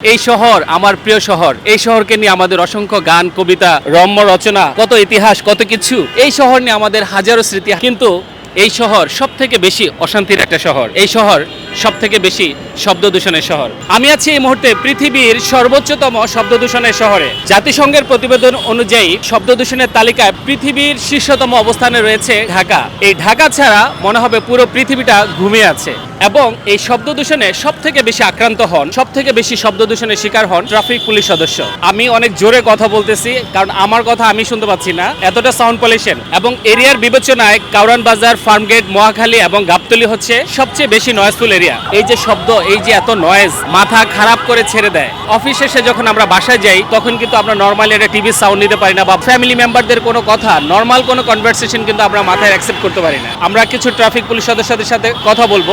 এই শহর আমার প্রিয় শহর। এই শহরকে নিয়ে আমাদের অসংখ্য গান, কবিতা, রম্য রচনা, কত ইতিহাস, কত কিছু। এই শহর নিয়ে আমাদের হাজারো স্মৃতি কিন্তু এই শহর সব থেকে বেশি অশান্তির একটা শহর। এই শহর সব থেকে বেশি শব্দ দূষণের শহর। আমি আছি এই মুহূর্তে পৃথিবীর সর্বোচ্চতম শব্দ দূষণের শহরে। জাতিসংঘের প্রতিবেদন অনুযায়ী শব্দ দূষণের তালিকায় পৃথিবীর শীর্ষতম অবস্থানে রয়েছে ঢাকা। এই ঢাকা ছাড়া মনে হবে পুরো পৃথিবীটা ঘুমিয়ে আছে। এবং এই শব্দ দূষণে সব থেকে বেশি আক্রান্ত হন সব থেকে বেশি শব্দ দূষণের শিকার হন ট্রাফিক পুলিশ সদস্য। আমি অনেক জোরে কথা বলতেছি, কারণ আমার কথা আমি শুনতে পাচ্ছি না। এতটা সাউন্ড পলিউশন এবং এরিয়ার বিবেচনায় কাউরান বাজার, ফার্মগেট, মহাখালী এবং গাবতলি হচ্ছে সবচেয়ে বেশি নয়েজফুল এরিয়া এই যে শব্দ, এই যে এত নয়েজ মাথা খারাপ করে ছেড়ে দেয়। অফিস শেষে যখন আমরা বাসায় যাই, তখন কিন্তু আমরা নর্মালি একটা টিভি সাউন্ড নিতে পারি না বা ফ্যামিলি মেম্বারদের কোনো কথা নর্মাল কোনো কনভারসেশন কিন্তু আমরা মাথায় অ্যাকসেপ্ট করতে পারি না। আমরা কিছু ট্রাফিক পুলিশ সদস্যদের সাথে কথা বলব।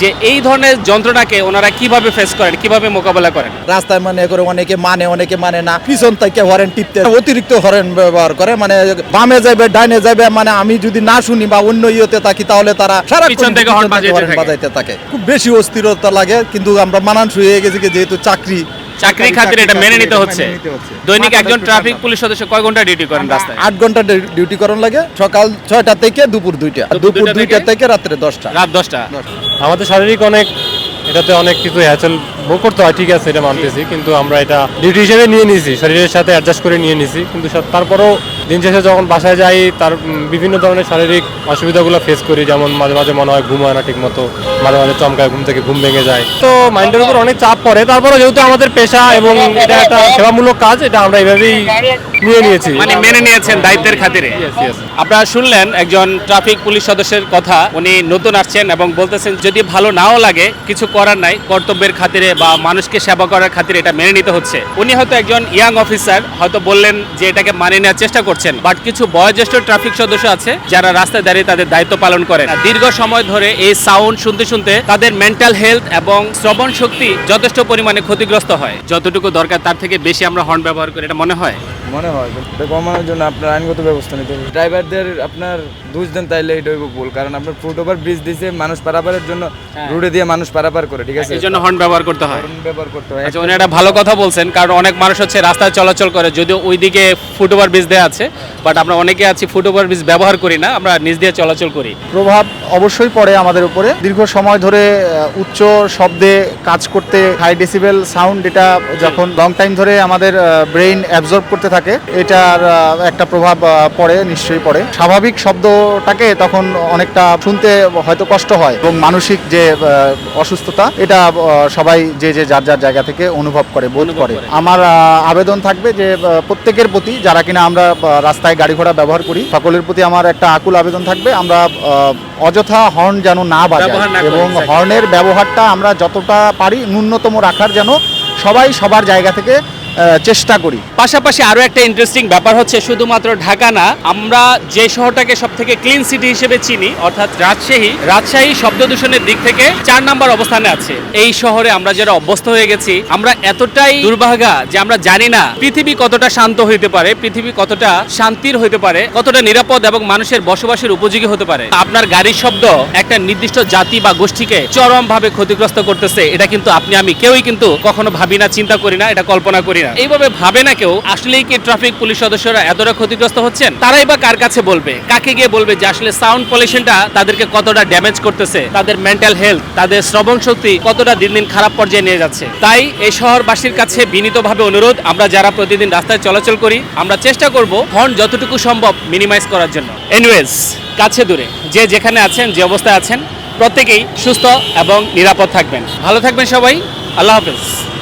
যে এই ধরনের যন্ত্রণাকে ওনারা কীভাবে ফেস করেন কীভাবে মোকাবেলা করেন? রাস্তায় মনে করে অনেকে মানে অনেকে মানে না। পিছন থেকে হরেন টিপতে অতিরিক্ত হরেন ব্যবহার করে মানে বামে যাবে ডাইনে যাবে মানে আমি যদি না শুনি বা অন্য ইয়েতে থাকি তাহলে তারা সারা পিছন থেকে হর্ন বাজাইতে থাকে। খুব বেশি অস্থিরতা লাগে কিন্তু আমরা মানানসই হয়ে গেছি যেহেতু চাকরি চাকরি খাতির এটা মেনে নিতে হচ্ছে। দৈনিক একজন ট্রাফিক পুলিশ সদস্য কয় ঘণ্টা ডিউটি করেন রাস্তায়? আট ঘণ্টা ডিউটি করেন লাগে সকাল ছয়টা থেকে দুপুর দুইটা। দুপুর দুপুর দুইটা থেকে? রাত্রে দশটা। রাত দশটা। আমাদের শারীরিক অনেক এটাতে অনেক কিছু হ্যাচেল ভোগ করতে হয় ঠিক আছে এটা মানতেছি কিন্তু আমরা এটা ডিউটি হিসেবে নিয়ে নিয়েছি শরীরের সাথে অ্যাডজাস্ট করে নিয়ে নিয়েছি কিন্তু তারপরেও দিন শেষে যখন বাসায় যাই তার বিভিন্ন ধরনের শারীরিক অসুবিধাগুলো ফেস করি যেমন মাঝে মাঝে মনে হয় ঘুম হয় না ঠিক মতো মাঝে মাঝে চমকায় ঘুম থেকে ঘুম ভেঙে যায়। তো মাইন্ডের উপর অনেক চাপ পড়ে তারপরে যেহেতু আমাদের পেশা এবং এটা একটা সেবামূলক কাজ এটা আমরা এইভাবেই নিয়ে নিয়েছি। মানে মেনে নিয়েছেন দায়িত্বের খাতিরে. আপনারা শুনলেন একজন ট্রাফিক পুলিশ সদস্যের কথা উনি নতুন আসছেন এবং বলতেছেন যদি ভালো নাও লাগে কিছু করার নাই কর্তব্যের খাতিরে বা মানুষকে সেবা করার খাতিরে এটা মেনে নিতে হচ্ছে। উনি হয়তো একজন ইয়াং অফিসার হয়তো বললেন যে এটাকে মানে নেওয়ার চেষ্টা করছেন বাট কিছু বয়োজ্যেষ্ঠ ট্রাফিক সদস্য আছে যারা রাস্তায় দাঁড়িয়ে তাদের দায়িত্ব পালন করেন। দীর্ঘ সময় ধরে এই সাউন্ড শুনতে শুনতে তাদের মেন্টাল হেলথ এবং শ্রবণ শক্তি যথেষ্ট পরিমাণে ক্ষতিগ্রস্ত হয়। যতটুকু দরকার তার থেকে বেশি আমরা হর্ন ব্যবহার করি, এটা মনে হয়? মনে হয় এটা কমানোর জন্য আপনার আইনগত ব্যবস্থা নিতে হবে। ড্রাইভারদের আপনার দোষ দেন তাইলে এটা হইব ভুল কারণ আপনার ফুট ওভার ব্রিজ দিছে মানুষ পারাপারের জন্য রুটে দিয়ে মানুষ পারাপার করে ঠিক আছে? এই জন্য হর্ন ব্যবহার করতে হয়। হর্ন ব্যবহার করতে হয়। আচ্ছা উনি একটা ভালো কথা বলছেন কারণ অনেক মানুষ হচ্ছে রাস্তায় চলাচল করে যদিও ওইদিকে ফুট ওভার ব্রিজ দেওয়া আছে বাট আমরা অনেকে আছি ফুট ওভার ব্রিজ ব্যবহার করি না আমরা নিজ দিয়ে চলাচল করি। প্রভাব অবশ্যই পড়ে আমাদের উপরে। দীর্ঘ সময় ধরে উচ্চ শব্দে কাজ করতে হাই ডেসিবেল সাউন্ড এটা যখন লং টাইম ধরে আমাদের ব্রেইন অ্যাবজর্ব করতে থাকে এটার একটা প্রভাব পড়ে নিশ্চয়ই পড়ে। স্বাভাবিক শব্দটাকে তখন অনেকটা শুনতে হয়তো কষ্ট হয় এবং মানসিক যে অসুস্থতা এটা সবাই যে যে যার যার জায়গা থেকে অনুভব করে বোধ করে। আমার আবেদন থাকবে যে প্রত্যেকের প্রতি যারা কিনা আমরা রাস্তায় গাড়ি ঘোড়া ব্যবহার করি সকলের প্রতি আমার একটা আকুল আবেদন থাকবে আমরা অযথা হর্ন যেন না করি, এবং হর্নের ব্যবহারটা আমরা যতটা পারি ন্যূনতম রাখার যেন সবাই সবার জায়গা থেকে চেষ্টা করি। পাশাপাশি আরও একটা ইন্টারেস্টিং ব্যাপার হচ্ছে শুধুমাত্র ঢাকা না, আমরা যে শহরটাকে সব থেকে ক্লিন সিটি হিসেবে চিনি, অর্থাৎ রাজশাহী রাজশাহী শব্দ দূষণের দিক থেকে চার নাম্বার অবস্থানে আছে। এই শহরে আমরা যারা অভ্যস্ত হয়ে গেছি, আমরা এতটাই দুর্ভাগা যে আমরা জানি না পৃথিবী কতটা শান্ত হইতে পারে, পৃথিবী কতটা শান্তির হইতে পারে, কতটা নিরাপদ এবং মানুষের বসবাসের উপযোগী হতে পারে। আপনার গাড়ির শব্দ একটা নির্দিষ্ট জাতি বা গোষ্ঠীকে চরম ভাবে ক্ষতিগ্রস্ত করতেছে, এটা কিন্তু আপনি, আমি কেউই কিন্তু কখনো ভাবি না, চিন্তা করি না, এটা কল্পনা করি এইভাবে ভাবে না কেউ, আসলেই কি ট্রাফিক পুলিশ সদস্যরা এতটা ক্ষতিগ্রস্ত হচ্ছেন? তারাই বা কার কাছে বলবে? কাকে গিয়ে বলবে যে আসলে সাউন্ড পলিউশনটা তাদেরকে কতটা ড্যামেজ করতেছে? তাদের মেন্টাল হেলথ তাদের শ্রবণ শক্তি কতটা দিন দিন খারাপ পর্যায়ে নিয়ে যাচ্ছে? তাই এই শহরবাসীর কাছে বিনীতভাবে অনুরোধ, আমরা যারা প্রতিদিন রাস্তায় চলাচল করি, আমরা চেষ্টা করব হর্ন যতটুকু সম্ভব মিনিমাইজ করার জন্য। এনিওয়েজ কাছে দূরে, যে যেখানে আছেন, যে অবস্থায় আছেন, প্রত্যেকেই সুস্থ এবং নিরাপদ থাকবেন। ভালো থাকবেন সবাই, আল্লাহ হাফেজ।